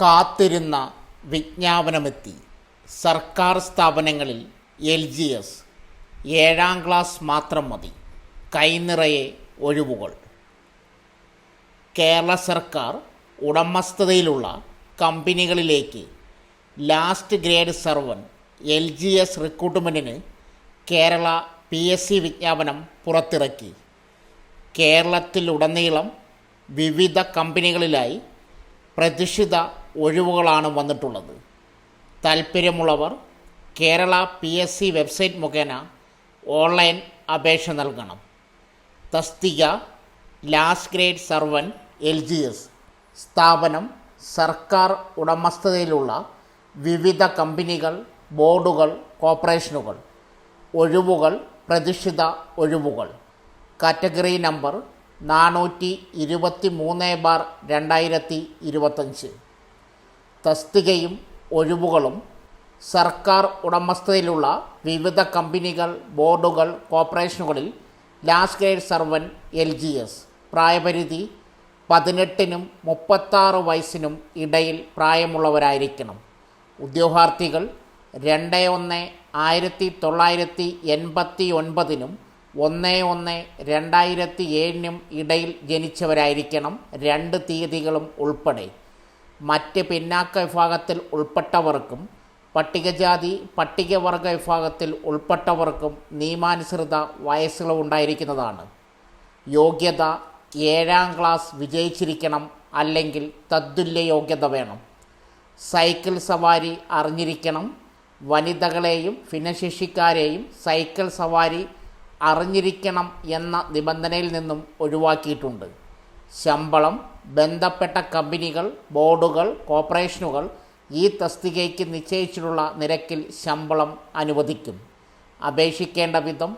കാത്തിരുന്ന വിജ്ഞാപനമെത്തി. സർക്കാർ സ്ഥാപനങ്ങളിൽ എൽ ജി എസ് ഏഴാം ക്ലാസ് മാത്രം മതി. കൈനിറയെ ഒഴിവുകൾ. കേരള സർക്കാർ ഉടമസ്ഥതയിലുള്ള കമ്പനികളിലേക്ക് last grade servant L G S റിക്രൂട്ട്മെന്റിന് Kerala P S C വിജ്ഞാപനം പുറത്തിറക്കി. കേരളത്തിലുടനീളം വിവിധ കമ്പനികളിലായി പ്രതിഷ്ഠിത ഒഴിവുകളാണ് വന്നിട്ടുള്ളത്. താൽപ്പര്യമുള്ളവർ Kerala P S C website മുഖേന ഓൺലൈൻ അപേക്ഷ നൽകണം. തസ്തിക last grade servant L G S സ്ഥാപനം സർക്കാർ ഉടമസ്ഥതയിലുള്ള വിവിധ കമ്പനികൾ ബോർഡുകൾ കോർപ്പറേഷനുകൾ ഒഴിവുകൾ പ്രതിഷ്ഠിത ഒഴിവുകൾ. കാറ്റഗറി നമ്പർ നാനൂറ്റി ഇരുപത്തി മൂന്ന് ബാർ രണ്ടായിരത്തി ഇരുപത്തഞ്ച്. തസ്തികയും ഒഴിവുകളും സർക്കാർ ഉടമസ്ഥതയിലുള്ള വിവിധ കമ്പനികൾ ബോർഡുകൾ കോർപ്പറേഷനുകളിൽ last grade servant L G S. പ്രായപരിധി പതിനെട്ടിനും മുപ്പത്താറ് വയസ്സിനും ഇടയിൽ പ്രായമുള്ളവരായിരിക്കണം. ഉദ്യോഗാർത്ഥികൾ രണ്ട് ഒന്ന് ആയിരത്തി തൊള്ളായിരത്തി എൺപത്തി ഒൻപതിനും ഒന്ന് ഒന്ന് രണ്ടായിരത്തി ഏഴിനും ഇടയിൽ ജനിച്ചവരായിരിക്കണം രണ്ട് തീയതികളും ഉൾപ്പെടെ. മറ്റ് പിന്നാക്ക വിഭാഗത്തിൽ ഉൾപ്പെട്ടവർക്കും പട്ടികജാതി പട്ടികവർഗ വിഭാഗത്തിൽ ഉൾപ്പെട്ടവർക്കും നിയമാനുസൃത വയസ്സുകൾ ഉണ്ടായിരിക്കുന്നതാണ്. യോഗ്യത ഏഴാം ക്ലാസ് വിജയിച്ചിരിക്കണം അല്ലെങ്കിൽ തദ്തുല്യ യോഗ്യത വേണം. സൈക്കിൾ സവാരി അറിഞ്ഞിരിക്കണം വനിതകളെയും ഭിന്നശേഷിക്കാരെയും സൈക്കിൾ സവാരി അറിഞ്ഞിരിക്കണം എന്ന നിബന്ധനയിൽ നിന്നും ഒഴിവാക്കിയിട്ടുണ്ട്. ശമ്പളം ബന്ധപ്പെട്ട കമ്പനികൾ ബോർഡുകൾ കോർപ്പറേഷനുകൾ ഈ തസ്തികയ്ക്ക് നിശ്ചയിച്ചിട്ടുള്ള നിരക്കിൽ ശമ്പളം അനുവദിക്കും. അപേക്ഷിക്കേണ്ട വിധം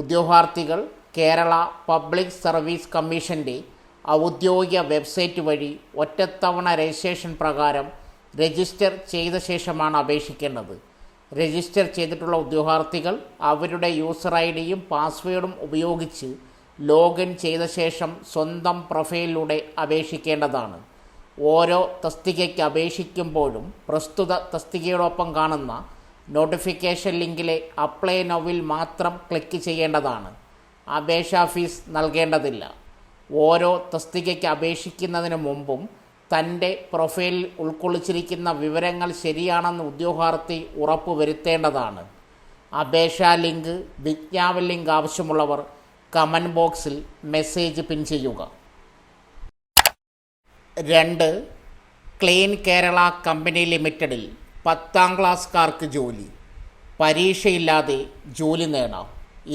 ഉദ്യോഗാർത്ഥികൾ കേരള പബ്ലിക് സർവീസ് കമ്മീഷന്റെ ഔദ്യോഗിക വെബ്സൈറ്റ് വഴി ഒറ്റത്തവണ രജിസ്ട്രേഷൻ പ്രകാരം രജിസ്റ്റർ ചെയ്ത ശേഷമാണ് അപേക്ഷിക്കേണ്ടത്. രജിസ്റ്റർ ചെയ്തിട്ടുള്ള ഉദ്യോഗാർത്ഥികൾ അവരുടെ യൂസർ ഐ ഡിയും പാസ്വേഡും ഉപയോഗിച്ച് ലോഗിൻ ചെയ്ത ശേഷം സ്വന്തം പ്രൊഫൈലിലൂടെ അപേക്ഷിക്കേണ്ടതാണ്. ഓരോ തസ്തികയ്ക്ക് അപേക്ഷിക്കുമ്പോഴും പ്രസ്തുത തസ്തികയോടൊപ്പം കാണുന്ന നോട്ടിഫിക്കേഷൻ ലിങ്കിലെ അപ്ലൈ നൗവിൽ മാത്രം ക്ലിക്ക് ചെയ്യേണ്ടതാണ്. അപേക്ഷാ ഫീസ് നൽകേണ്ടതില്ല. ഓരോ തസ്തികയ്ക്ക് അപേക്ഷിക്കുന്നതിന് മുമ്പും തന്റെ പ്രൊഫൈലിൽ ഉൾക്കൊള്ളിച്ചിരിക്കുന്ന വിവരങ്ങൾ ശരിയാണെന്ന് ഉദ്യോഗാർത്ഥി ഉറപ്പുവരുത്തേണ്ടതാണ്. അപേക്ഷാ ലിങ്ക് വിജ്ഞാപന ലിങ്ക് ആവശ്യമുള്ളവർ കമന്റ് ബോക്സിൽ മെസ്സേജ് പിൻ ചെയ്യുക. രണ്ട് ക്ലീൻ കേരള കമ്പനി ലിമിറ്റഡിൽ പത്താം ക്ലാസ്സുകാർക്ക് ജോലി. പരീക്ഷയില്ലാതെ ജോലി നേടാം.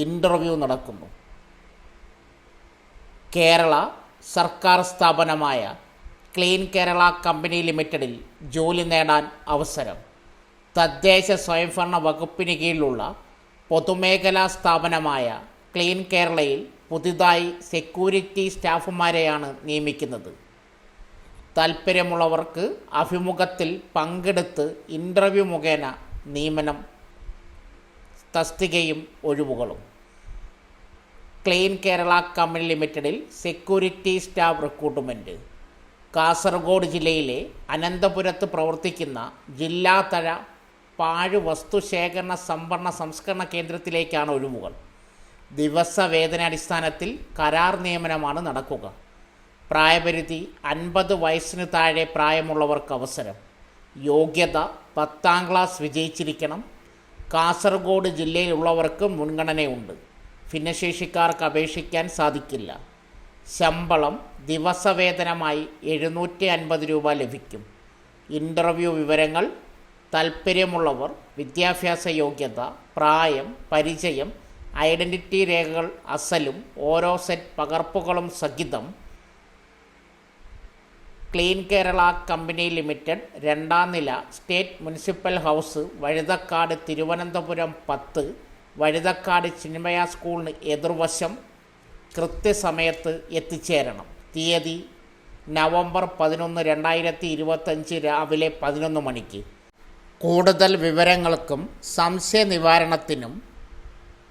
ഇന്റർവ്യൂ നടക്കുന്നു. കേരള സർക്കാർ സ്ഥാപനമായ ക്ലീൻ കേരള കമ്പനി ലിമിറ്റഡിൽ ജോലി നേടാൻ അവസരം. തദ്ദേശ സ്വയംഭരണ വകുപ്പിന് കീഴിലുള്ള പൊതുമേഖലാ സ്ഥാപനമായ ക്ലീൻ കേരളയിൽ പുതുതായി സെക്യൂരിറ്റി സ്റ്റാഫുമാരെയാണ് നിയമിക്കുന്നത്. താൽപ്പര്യമുള്ളവർക്ക് അഭിമുഖത്തിൽ പങ്കെടുത്ത് ഇന്റർവ്യൂ മുഖേന നിയമനം തസ്തികയും ഒഴിവുകളും. ക്ലീൻ കേരള കമ്പനി ലിമിറ്റഡിൽ സെക്യൂരിറ്റി സ്റ്റാഫ് റിക്രൂട്ട്മെന്റ് കാസർഗോഡ് ജില്ലയിലെ അനന്തപുരത്ത് പ്രവർത്തിക്കുന്ന ജില്ലാതല പാഴ് വസ്തുശേഖരണ സംഭരണ സംസ്കരണ കേന്ദ്രത്തിലേക്കാണ് ഒഴിവുകൾ. ദിവസവേതനാടിസ്ഥാനത്തിൽ കരാർ നിയമനമാണ് നടക്കുക. പ്രായപരിധി അൻപത് വയസ്സിന് താഴെ പ്രായമുള്ളവർക്ക് അവസരം. യോഗ്യത പത്താം ക്ലാസ് വിജയിച്ചിരിക്കണം. കാസർഗോഡ് ജില്ലയിലുള്ളവർക്ക് മുൻഗണനയുണ്ട്. ഭിന്നശേഷിക്കാർക്ക് അപേക്ഷിക്കാൻ സാധിക്കില്ല. ശമ്പളം ദിവസവേതനമായി എഴുന്നൂറ്റി അൻപത് രൂപ ലഭിക്കും. ഇന്റർവ്യൂ വിവരങ്ങൾ താൽപ്പര്യമുള്ളവർ വിദ്യാഭ്യാസ യോഗ്യത പ്രായം പരിചയം ഐഡന്റിറ്റി രേഖകൾ അസലും ഓരോ സെറ്റ് പകർപ്പുകളും സഹിതം ക്ലീൻ കേരള കമ്പനി ലിമിറ്റഡ് രണ്ടാം നില state municipal house Vazhuthacaud Thiruvananthapuram പത്ത് വഴുതക്കാട് ചിന്മയ സ്കൂളിന് എതിർവശം കൃത്യസമയത്ത് എത്തിച്ചേരണം. തീയതി നവംബർ പതിനൊന്ന് രണ്ടായിരത്തി ഇരുപത്തഞ്ച് രാവിലെ പതിനൊന്ന് മണിക്ക്. കൂടുതൽ വിവരങ്ങൾക്കും സംശയ നിവാരണത്തിനും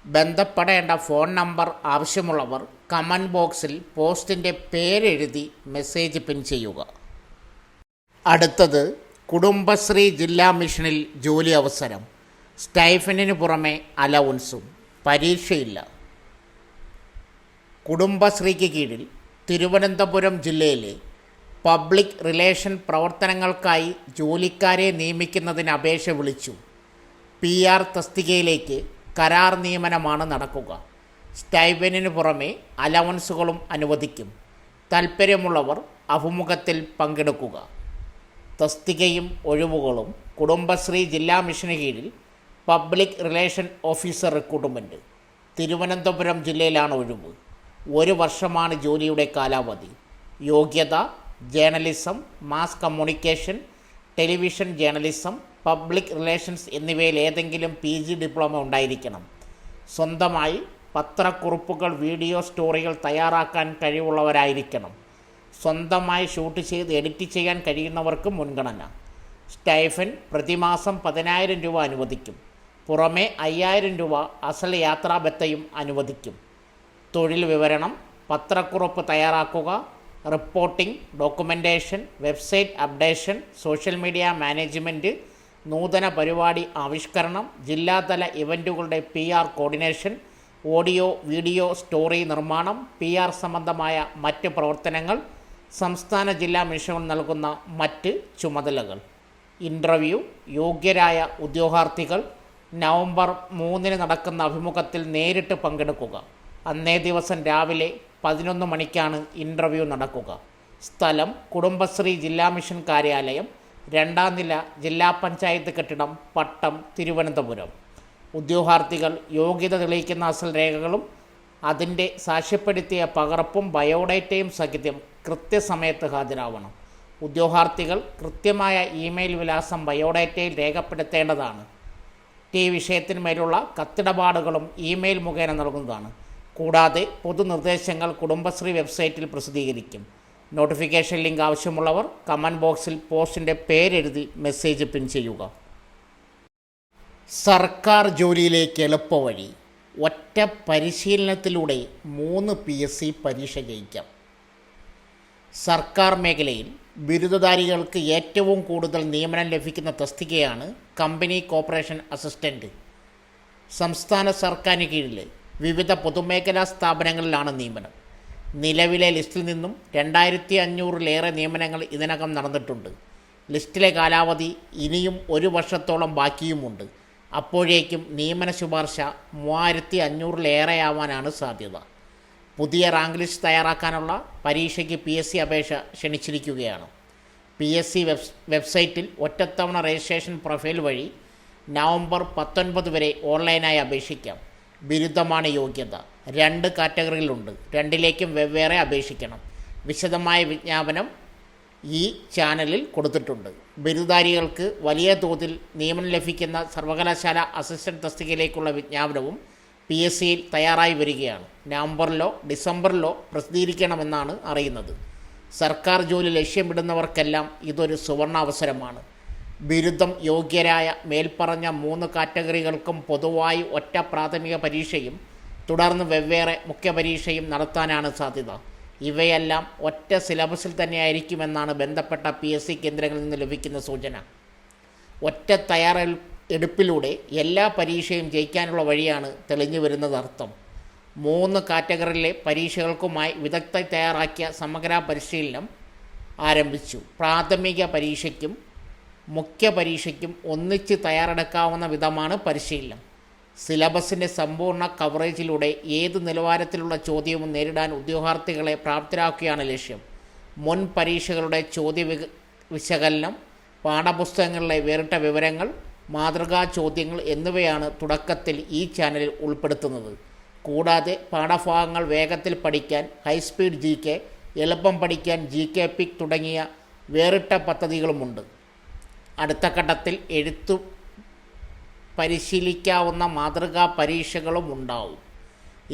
ബന്ധപ്പെടേണ്ട ഫോൺ നമ്പർ ആവശ്യമുള്ളവർ കമന്റ് ബോക്സിൽ പോസ്റ്റിന്റെ പേരെഴുതി മെസ്സേജ് പിൻ ചെയ്യുക. അടുത്തത് കുടുംബശ്രീ ജില്ലാ മിഷനിൽ ജോലി അവസരം. സ്റ്റൈഫനു പുറമെ അലവൻസും. പരീക്ഷയില്ല. കുടുംബശ്രീക്ക് കീഴിൽ തിരുവനന്തപുരം ജില്ലയിലെ പബ്ലിക് റിലേഷൻ പ്രവർത്തനങ്ങൾക്കായി ജോലിക്കാരെ നിയമിക്കുന്നതിന് അപേക്ഷ വിളിച്ചു. പി ആർ തസ്തികയിലേക്ക് കരാർ നിയമനമാണ് നടക്കുക. സ്റ്റൈബനിന് പുറമെ അലവൻസുകളും അനുവദിക്കും. താൽപ്പര്യമുള്ളവർ അഭിമുഖത്തിൽ പങ്കെടുക്കുക. തസ്തികയും ഒഴിവുകളും കുടുംബശ്രീ ജില്ലാ മിഷന് കീഴിൽ public relation officer recruitment Thiruvananthapuram ജില്ലയിലാണ് ഒഴിവ്. ഒരു വർഷമാണ് ജോലിയുടെ കാലാവധി. യോഗ്യത journalism mass communication television journalism public relations എന്നിവയിൽ ഏതെങ്കിലും പി ജി ഡിപ്ലോമ ഉണ്ടായിരിക്കണം. സ്വന്തമായി പത്രക്കുറിപ്പുകൾ വീഡിയോ സ്റ്റോറികൾ തയ്യാറാക്കാൻ കഴിവുള്ളവരായിരിക്കണം. സ്വന്തമായി ഷൂട്ട് ചെയ്ത് എഡിറ്റ് ചെയ്യാൻ കഴിയുന്നവർക്കും മുൻഗണന. സ്റ്റൈഫൻ പ്രതിമാസം പതിനായിരം രൂപ അനുവദിക്കും. പുറമെ അയ്യായിരം രൂപ അസൽ യാത്രാബത്തയും അനുവദിക്കും. തൊഴിൽ വിവരണം പത്രക്കുറിപ്പ് തയ്യാറാക്കുക reporting documentation website updation social media management നൂതന പരിപാടി ആവിഷ്കരണം ജില്ലാതല ഇവന്റുകളുടെ P R coordination audio video story നിർമ്മാണം പി ആർ സംബന്ധമായ മറ്റ് പ്രവർത്തനങ്ങൾ സംസ്ഥാന ജില്ലാ മിഷൻ നൽകുന്ന മറ്റ് ചുമതലകൾ. ഇന്റർവ്യൂ യോഗ്യരായ ഉദ്യോഗാർത്ഥികൾ നവംബർ മൂന്നിന് നടക്കുന്ന അഭിമുഖത്തിൽ നേരിട്ട് പങ്കെടുക്കുക. അന്നേ ദിവസം രാവിലെ പതിനൊന്ന് മണിക്കാണ് ഇന്റർവ്യൂ നടക്കുക. സ്ഥലം കുടുംബശ്രീ ജില്ലാ മിഷൻ കാര്യാലയം രണ്ടാം നില ജില്ലാ പഞ്ചായത്ത് കെട്ടിടം പട്ടം തിരുവനന്തപുരം. ഉദ്യോഗാർത്ഥികൾ യോഗ്യത തെളിയിക്കുന്ന അസൽ രേഖകളും അതിന്റെ സാക്ഷ്യപ്പെടുത്തിയ പകർപ്പും ബയോഡേറ്റയും സഹിതം കൃത്യസമയത്ത് ഹാജരാവണം. ഉദ്യോഗാർത്ഥികൾ കൃത്യമായ ഇമെയിൽ വിലാസം ബയോഡേറ്റയിൽ രേഖപ്പെടുത്തേണ്ടതാണ്. ഈ വിഷയത്തിന്മേലുള്ള കത്തിടപാടുകളും ഇമെയിൽ മുഖേന നൽകുന്നതാണ്. കൂടാതെ പൊതുനിർദ്ദേശങ്ങൾ കുടുംബശ്രീ വെബ്സൈറ്റിൽ പ്രസിദ്ധീകരിക്കും. നോട്ടിഫിക്കേഷൻ ലിങ്ക് ആവശ്യമുള്ളവർ കമന്റ് ബോക്സിൽ പോസ്റ്റിന്റെ പേരെഴുതി മെസ്സേജ് പിൻ ചെയ്യുക. സർക്കാർ ജോലിയിലേക്ക് എളുപ്പവഴി ഒറ്റ പരിശീലനത്തിലൂടെ മൂന്ന് പി എസ് സി പരീക്ഷ ജയിക്കാം. സർക്കാർ മേഖലയിൽ ബിരുദധാരികൾക്ക് ഏറ്റവും കൂടുതൽ നിയമനം ലഭിക്കുന്ന തസ്തികയാണ് കമ്പനി കോർപ്പറേഷൻ അസിസ്റ്റന്റ്. സംസ്ഥാന സർക്കാരിന് കീഴിൽ വിവിധ പൊതുമേഖലാ സ്ഥാപനങ്ങളിലാണ് നിയമനം. നിലവിലെ ലിസ്റ്റിൽ നിന്നും രണ്ടായിരത്തി അഞ്ഞൂറിലേറെ നിയമനങ്ങൾ ഇതിനകം നടന്നിട്ടുണ്ട്. ലിസ്റ്റിലെ കാലാവധി ഇനിയും ഒരു വർഷത്തോളം ബാക്കിയുമുണ്ട്. അപ്പോഴേക്കും നിയമന ശുപാർശ മൂവായിരത്തി അഞ്ഞൂറിലേറെയാവാനാണ് സാധ്യത. പുതിയ റാങ്ക് ലിസ്റ്റ് തയ്യാറാക്കാനുള്ള പരീക്ഷയ്ക്ക് പി എസ് സി അപേക്ഷ ക്ഷണിച്ചിരിക്കുകയാണ്. പി എസ് സി വെബ് വെബ്സൈറ്റിൽ ഒറ്റത്തവണ രജിസ്ട്രേഷൻ പ്രൊഫൈൽ വഴി നവംബർ പത്തൊൻപത് വരെ ഓൺലൈനായി അപേക്ഷിക്കാം. ബിരുദമാണ് യോഗ്യത. രണ്ട് കാറ്റഗറികളുണ്ട് രണ്ടിലേക്കും വെവ്വേറെ അപേക്ഷിക്കണം. വിശദമായ വിജ്ഞാപനം ഈ ചാനലിൽ കൊടുത്തിട്ടുണ്ട്. ബിരുദധാരികൾക്ക് വലിയ തോതിൽ നിയമനം ലഭിക്കുന്ന സർവകലാശാല അസിസ്റ്റന്റ് തസ്തികയിലേക്കുള്ള വിജ്ഞാപനവും പി എസ് സിയിൽ തയ്യാറായി വരികയാണ്. നവംബറിലോ ഡിസംബറിലോ പ്രസിദ്ധീകരിക്കണമെന്നാണ് അറിയുന്നത്. സർക്കാർ ജോലി ലക്ഷ്യമിടുന്നവർക്കെല്ലാം ഇതൊരു സുവർണാവസരമാണ് ബിരുദം യോഗ്യരായ മേൽപ്പറഞ്ഞ മൂന്ന് കാറ്റഗറികൾക്കും പൊതുവായി ഒറ്റ പ്രാഥമിക പരീക്ഷയും തുടർന്ന് വെവ്വേറെ മുഖ്യ പരീക്ഷയും നടത്താനാണ് സാധ്യത. ഇവയെല്ലാം ഒറ്റ സിലബസിൽ തന്നെയായിരിക്കുമെന്നാണ് ബന്ധപ്പെട്ട പി എസ് സി കേന്ദ്രങ്ങളിൽ നിന്ന് ലഭിക്കുന്ന സൂചന. ഒറ്റ തയ്യാറെടുപ്പിലൂടെ എല്ലാ പരീക്ഷയും ജയിക്കാനുള്ള വഴിയാണ് തെളിഞ്ഞു വരുന്നത് അർത്ഥം. മൂന്ന് കാറ്റഗറിയിലെ പരീക്ഷകൾക്കുമായി വിദഗ്ധ തയ്യാറാക്കിയ സമഗ്ര പരിശീലനം ആരംഭിച്ചു. പ്രാഥമിക പരീക്ഷയ്ക്കും മുഖ്യ പരീക്ഷയ്ക്കും ഒന്നിച്ച് തയ്യാറെടുക്കാവുന്ന വിധമാണ് പരിശീലനം. സിലബസിന്റെ സമ്പൂർണ കവറേജിലൂടെ ഏത് നിലവാരത്തിലുള്ള ചോദ്യവും നേരിടാൻ ഉദ്യോഗാർത്ഥികളെ പ്രാപ്തരാക്കുകയാണ് ലക്ഷ്യം. മുൻ പരീക്ഷകളുടെ ചോദ്യ വിശകലനം പാഠപുസ്തകങ്ങളിലെ വേറിട്ട വിവരങ്ങൾ മാതൃകാ ചോദ്യങ്ങൾ എന്നിവയാണ് തുടക്കത്തിൽ ഈ ചാനലിൽ ഉൾപ്പെടുത്തുന്നത്. കൂടാതെ പാഠഭാഗങ്ങൾ വേഗത്തിൽ പഠിക്കാൻ ഹൈസ്പീഡ് ജി കെ എളുപ്പം പഠിക്കാൻ ജി കെ പിക് തുടങ്ങിയ വേറിട്ട പദ്ധതികളുമുണ്ട്. അടുത്ത ഘട്ടത്തിൽ എഴുത്തു പരിശീലിക്കാവുന്ന മാതൃകാ പരീക്ഷകളും ഉണ്ടാവും.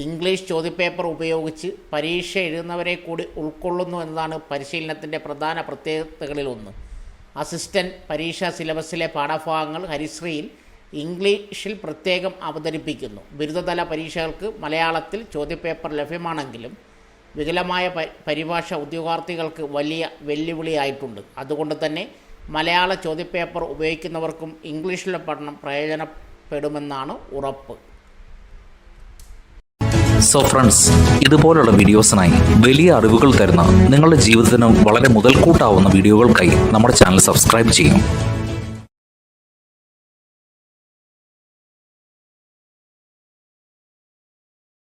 ഇംഗ്ലീഷ് ചോദ്യപേപ്പർ ഉപയോഗിച്ച് പരീക്ഷ എഴുതുന്നവരെ കൂടി ഉൾക്കൊള്ളുന്നു എന്നതാണ് പരിശീലനത്തിന്റെ പ്രധാന പ്രത്യേകതകളിലൊന്ന്. അസിസ്റ്റന്റ് പരീക്ഷാ സിലബസിലെ പാഠഭാഗങ്ങൾ ഹരിശ്രീയിൽ ഇംഗ്ലീഷിൽ പ്രത്യേകം അവതരിപ്പിക്കുന്നു. ബിരുദതല പരീക്ഷകൾക്ക് മലയാളത്തിൽ ചോദ്യപേപ്പർ ലഭ്യമാണെങ്കിലും വികലമായ പരിഭാഷ ഉദ്യോഗാർത്ഥികൾക്ക് വലിയ വെല്ലുവിളിയായിട്ടുണ്ട്. അതുകൊണ്ട് തന്നെ മലയാള ചോദ്യപേപ്പർ ഉപയോഗിക്കുന്നവർക്കും ഇംഗ്ലീഷിലെ പഠനം പ്രയോജനപ്പെടുമെന്നാണ് ഉറപ്പ്. സോ ഫ്രണ്ട്സ് ഇതുപോലുള്ള വീഡിയോസിനായി വലിയ അറിവുകൾ തരുന്ന നിങ്ങളുടെ ജീവിതത്തിന് വളരെ മുതൽക്കൂട്ടാവുന്ന വീഡിയോകൾക്കായി നമ്മുടെ ചാനൽ സബ്സ്ക്രൈബ് ചെയ്യും.